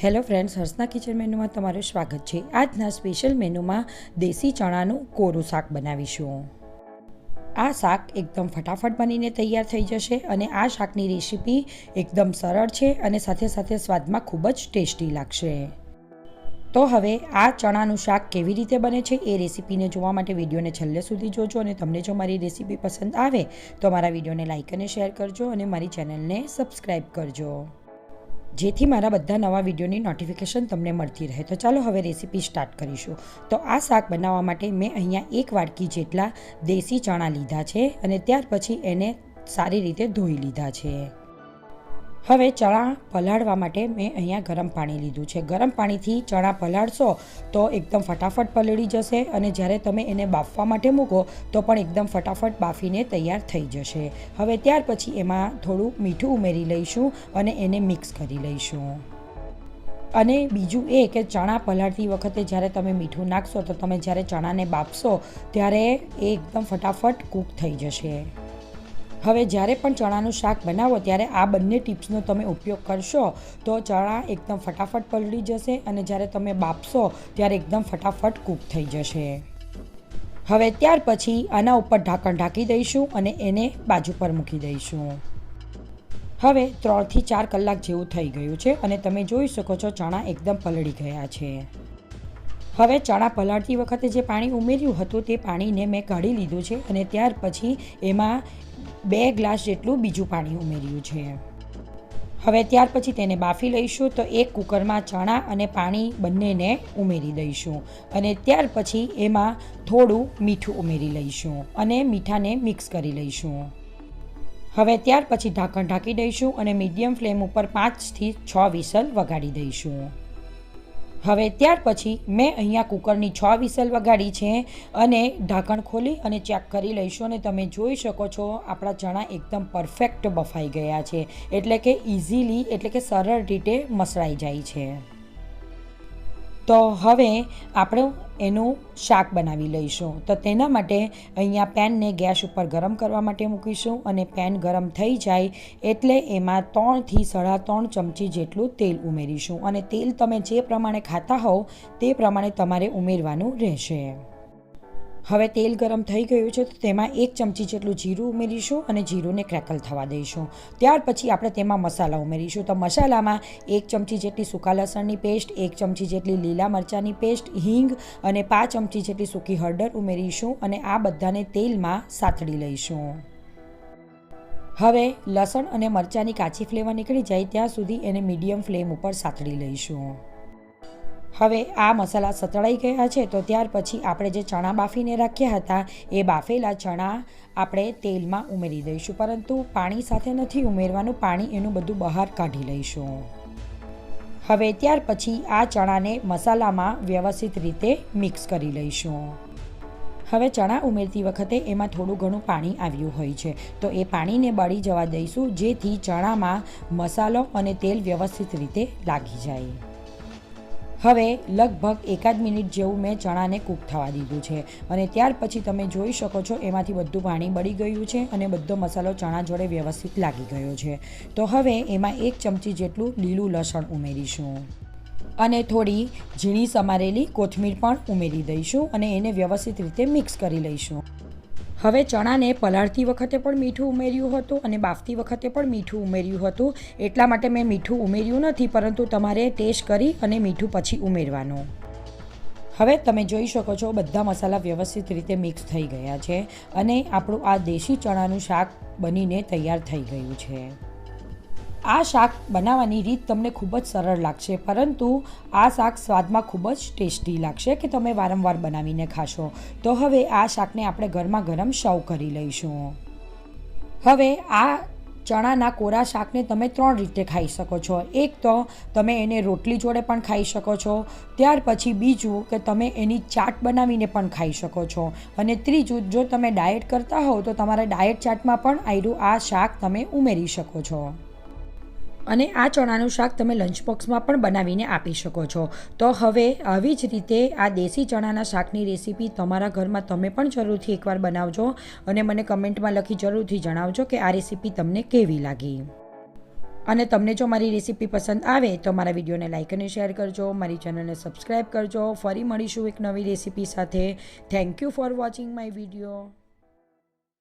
Hello friends, હર્ષના kitchen મેનુમાં તમારું સ્વાગત છે. આજના સ્પેશિયલ મેનુમાં દેશી ચણાનું કોરું શાક બનાવીશું. આ શાક એકદમ ફટાફટ બનીને તૈયાર થઈ જશે અને આ શાકની રેસીપી એકદમ સરળ છે અને સાથે સાથે સ્વાદમાં ખૂબ જ ટેસ્ટી લાગશે. તો હવે આ ચણાનું શાક કેવી રીતે બને છે એ રેસીપીને જોવા માટે વિડીયોને છેલ્લે સુધી જોજો અને તમને જો મારી રેસીપી પસંદ આવે તો મારા વિડીયોને લાઇક અને શેર કરજો અને મારી ચેનલને સબસ્ક્રાઈબ કરજો. જેથી મારા બધા નવા વિડીયોની નોટિફિકેશન તમને મળતી રહે. તો ચાલો હવે રેસીપી સ્ટાર્ટ કરીશું. તો આ શાક બનાવવા માટે મેં અહીંયા એક વાડકી જેટલા દેશી ચણા લીધા છે અને ત્યાર પછી એને સારી રીતે ધોઈ લીધા છે. હવે ચણા પલાળવા માટે મેં અહીંયા ગરમ પાણી લીધું છે. ગરમ પાણીથી ચણા પલાળશો તો એકદમ ફટાફટ પલળી જશે અને જ્યારે તમે એને બાફવા માટે મૂકો તો પણ એકદમ ફટાફટ બાફીને તૈયાર થઈ જશે. હવે ત્યાર પછી એમાં થોડું મીઠું ઉમેરી લઈશું અને એને મિક્સ કરી લઈશું. અને બીજું એ કે ચણા પલાળતી વખતે જ્યારે તમે મીઠું નાખશો તો તમે જ્યારે ચણાને બાફશો ત્યારે એ એકદમ ફટાફટ કૂક થઈ જશે. હવે જ્યારે પણ ચણાનું શાક બનાવો, ત્યારે આ બંને ટિપ્સનો તમે ઉપયોગ કરશો, તો ચણા એકદમ ફટાફટ પલળી જશે અને જ્યારે તમે બાફશો, ત્યારે એકદમ ફટાફટ કૂક થઈ જશે. હવે ત્યાર પછી આના ઉપર ઢાંકણ ઢાંકી દઈશું અને એને બાજુ પર મૂકી દઈશું. હવે ત્રણથી ચાર કલાક જેવું થઈ ગયું છે અને તમે જોઈ શકો છો ચણા એકદમ પલળી ગયા છે. હવે ચણા પલાળતી વખતે જે પાણી ઉમેર્યું હતું, તે પાણીને મેં કાઢી લીધું છે અને ત્યાર પછી એમાં બે ગ્લાસ જેટલું બીજું પાણી ઉમેર્યું છે. હવે ત્યાર પછી તેને બાફી લઈશું તો એક કુકરમાં ચણા અને પાણી બંનેને ઉમેરી દઈશું અને ત્યાર પછી એમાં થોડું મીઠું ઉમેરી લઈશું અને મીઠાને મિક્સ કરી લઈશું. હવે ત્યાર પછી ઢાંકણ ઢાંકી દઈશું અને મીડિયમ ફ્લેમ ઉપર પાંચથી છ વિસલ વગાડી દઈશું. હવે ત્યાર પછી મેં અહીંયા કુકરની છ વિસલ વગાડી છે અને ઢાંકણ ખોલી અને ચેક કરી લઈશું અને તમે જોઈ શકો છો આપણા ચણા એકદમ પરફેક્ટ બફાઈ ગયા છે. એટલે કે ઇઝીલી એટલે કે સરળ રીતે મસળાઈ જાય છે. તો હવે આપણે એનું શાક બનાવી લઈશું. તો તેના માટે અહીંયા પેનને ગેસ ઉપર ગરમ કરવા માટે મૂકીશું અને પેન ગરમ થઈ જાય એટલે એમાં ત્રણથી સાડા ત્રણ ચમચી જેટલું તેલ ઉમેરીશું. અને તેલ તમે જે પ્રમાણે ખાતા હોવ તે પ્રમાણે તમારે ઉમેરવાનું રહેશે. હવે તેલ ગરમ થઈ ગયું છે તો તેમાં એક ચમચી જેટલું જીરું ઉમેરીશું અને જીરુંને ક્રેકલ થવા દઈશું. ત્યાર પછી આપણે તેમાં મસાલા ઉમેરીશું. તો મસાલામાં એક ચમચી જેટલી સૂકા લસણની પેસ્ટ, એક ચમચી જેટલી લીલા મરચાંની પેસ્ટ, હિંગ અને પાંચ ચમચી જેટલી સૂકી હળદર ઉમેરીશું અને આ બધાને તેલમાં સાતડી લઈશું. હવે લસણ અને મરચાંની કાચી ફ્લેવર નીકળી જાય ત્યાં સુધી એને મીડિયમ ફ્લેમ ઉપર સાતડી લઈશું. હવે આ મસાલા સતળાઈ ગયા છે, તો ત્યાર પછી આપણે જે ચણા બાફીને રાખ્યા હતા, એ બાફેલા ચણા આપણે તેલમાં ઉમેરી દઈશું, પરંતુ પાણી સાથે નથી ઉમેરવાનું, પાણી એનું બધું બહાર કાઢી લઈશું. હવે ત્યાર પછી આ ચણાને મસાલામાં વ્યવસ્થિત રીતે મિક્સ કરી લઈશું. હવે ચણા ઉમેરતી વખતે એમાં થોડું ઘણું પાણી આવ્યું હોય છે, તો એ પાણીને બળી જવા દઈશું, જેથી ચણામાં મસાલો અને તેલ વ્યવસ્થિત રીતે લાગી જાય. હવે લગભગ એકાદ મિનિટ જેવું મેં ચણાને કૂક થવા દીધું છે અને ત્યાર પછી તમે જોઈ શકો છો એમાંથી બધું પાણી બળી ગયું છે અને બધો મસાલો ચણા જોડે વ્યવસ્થિત લાગી ગયો છે. તો હવે એમાં એક ચમચી જેટલું લીલું લસણ ઉમેરીશું. અને થોડી ઝીણી સમારેલી કોથમીર પણ ઉમેરી દઈશું અને એને વ્યવસ્થિત રીતે મિક્સ કરી લઈશું. હવે ચણાને પલાળતી વખતે પણ મીઠું ઉમેર્યું હતું અને બાફતી વખતે પણ મીઠું ઉમેર્યું હતું. એટલા માટે મેં મીઠું ઉમેર્યું નથી, પરંતુ તમારે ટેસ્ટ કરી અને મીઠું પછી ઉમેરવાનું. હવે તમે જોઈ શકો છો, બધા મસાલા વ્યવસ્થિત રીતે મિક્સ થઈ ગયા છે અને આપણું આ દેશી ચણાનું શાક બનીને તૈયાર થઈ ગયું છે. આ શાક બનાવવાની રીત તમને ખૂબ જ સરળ લાગશે, પરંતુ આ શાક સ્વાદમાં ખૂબ જ ટેસ્ટી લાગશે કે તમે વારંવાર બનાવીને ખાશો. તો હવે આ શાકને આપણે ગરમા ગરમ સર્વ કરી લઈશું. હવે આ ચણાના કોરા શાકને તમે ત્રણ રીતે ખાઈ શકો છો. એક તો તમે એને રોટલી જોડે પણ ખાઈ શકો છો. ત્યાર પછી બીજું કે તમે એની ચાટ બનાવીને પણ ખાઈ શકો છો. અને ત્રીજું, જો તમે ડાયટ કરતા હોવ તો તમારા ડાયટ ચાટમાં પણ આયરું આ શાક તમે ઉમેરી શકો છો. અને આ ચણાનું શાક તમે લંચ બોક્સમાં પણ બનાવીને આપી શકો છો. તો હવે આવી જ રીતે આ દેશી ચણાના શાકની રેસીપી તમારા ઘરમાં તમે પણ જરૂરથી એકવાર બનાવજો અને મને કમેન્ટમાં લખી જરૂરથી જણાવજો કે આ રેસીપી તમને કેવી લાગી. અને તમને જો મારી રેસીપી પસંદ આવે તો મારા વિડીયોને લાઇક અને શેર કરજો, મારી ચેનલને સબસ્ક્રાઈબ કરજો. ફરી મળીશું એક નવી રેસીપી સાથે. Thank you for watching my video